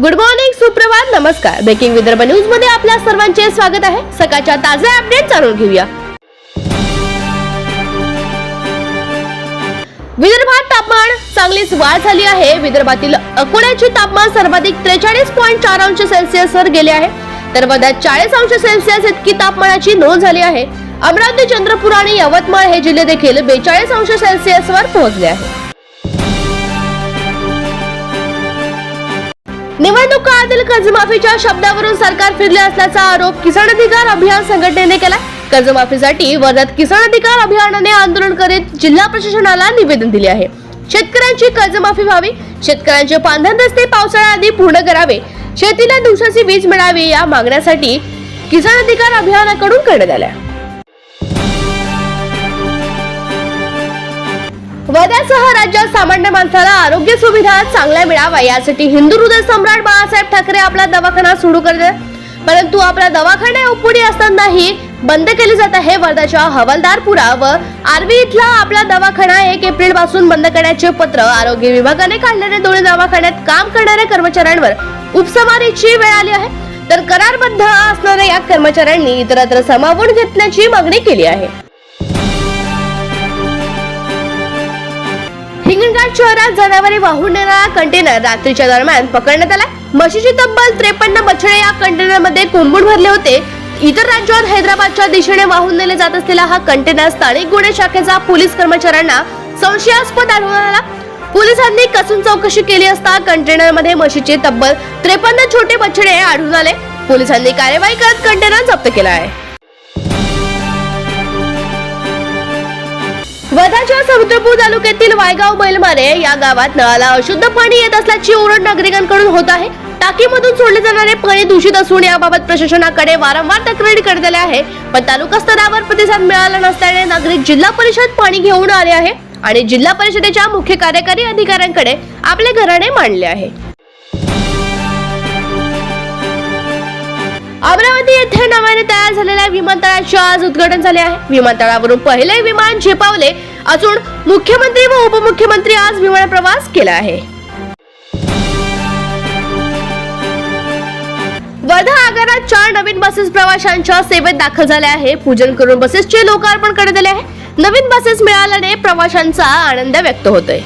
Good morning सुप्रभात नमस्कार. Breaking Vidarbha न्यूजमध्ये आपल्या सर्वांचे स्वागत आहे. सकाळच्या ताज्या अपडेट जाणून घेऊया. विदर्भात तापमान चांगलीच वाढ झाली आहे. विदर्भातील अकोल्याचे तापमान सर्वाधिक त्रेचाळीस पॉईंट चार अंश सेल्सिअस वर गेले आहे. तर वध्यात चाळीस अंश सेल्सिअस इतकी तापमानाची नोंद झाली आहे. अमरावती चंद्रपूर आणि यवतमाळ हे जिल्हे देखील बेचाळीस अंश सेल्सिअस वर पोहोचले आहे निवडणूक काळातील कर्जमाफीच्या शब्दावरून सरकार फिरले असल्याचा आरोप किसान अधिकार अभियान संघटनेने केला कर्जमाफीसाठी वर्धात किसान अधिकार अभियानाने आंदोलन करीत जिल्हा प्रशासनाला निवेदन दिले आहे. शेतकऱ्यांची कर्जमाफी व्हावी शेतकऱ्यांचे पांढर रस्ते पावसाळ्याआधी पूर्ण करावे शेतीला दिवसाची वीज मिळावी या मागण्यासाठी किसान अधिकार अभियानाकडून करण्यात आल्या. वर्ध्यासह राज्यात सामान्य माणसाला आरोग्य सुविधा चांगल्या मिळाव्या यासाठी हिंदू हृदय सम्राट बाळासाहेब ठाकरे आपला दवाखाना सुरू करतात. परंतु आपला दवाखाना उपडी असतानाही बंद केले जात आहे वर्धाच्या हवालदारपुरा व आर्वी इथला आपला दवाखाना एक एप्रिलपासून बंद करण्याचे पत्र आरोग्य विभागाने काढलेले दोन्ही दवाखान्यात काम करणाऱ्या कर्मचाऱ्यांवर उपसवारीची वेळ आली आहे. तर करारबद्ध असणाऱ्या या कर्मचाऱ्यांनी इतरत्र समावून घेतल्याची मागणी केली आहे. हिंगणघाट शहरात जनावरे वाहून नेणारा कंटेनर रात्रीच्या दरम्यान पकडण्यात आला म्हशीची तब्बल त्रेपन्न बछडे या कंटेनरमध्ये कोंबून भरले होते. इतर राज्यात हैदराबादच्या दिशेने वाहून नेले जात असलेला हा कंटेनर स्थानिक गुन्हे शाखेचा पोलीस कर्मचाऱ्यांना संशयास्पद आढळून आला. पोलिसांनी कसून चौकशी केली असता कंटेनरमध्ये म्हशीचे तब्बल त्रेपन्न छोटे बछडे आढळून आले. पोलिसांनी कार्यवाही करत कंटेनर जप्त केला आहे. वर्धाच्या समुद्रपूर तालुक्यातील वायगाव बैलमारे या गावात नळाला अशुद्ध पाणी येत असल्याची ओरड नागरिकांकडून होत आहे. टाकीमधून सोडले जाणारे पाणी दूषित असून याबाबत प्रशासनाकडे वारंवार तक्रारी करण्यात आल्या आहे पण तालुका स्तरावर प्रतिसाद मिळाला नसल्याने नागरिक जिल्हा परिषद पाणी घेऊन आले आहे आणि जिल्हा परिषदेच्या मुख्य कार्यकारी अधिकाऱ्यांकडे आपले घराणे मांडले आहे. अमरावती येथे नव्याने तयार झालेल्या विमानतळाचे आज उद्घाटन झाले आहे. विमानतळावरून पहिले विमान झेपावले असून मुख्यमंत्री व उपमुख्यमंत्री आज विमान प्रवास केला आहे. वर्धा आगारात चार नवीन बसेस प्रवाशांच्या सेवेत दाखल झाल्या आहे पूजन करून बसेसचे लोकार्पण करण्यात आले आहे. नवीन बसेस मिळाल्याने प्रवाशांचा आनंद व्यक्त होतोय.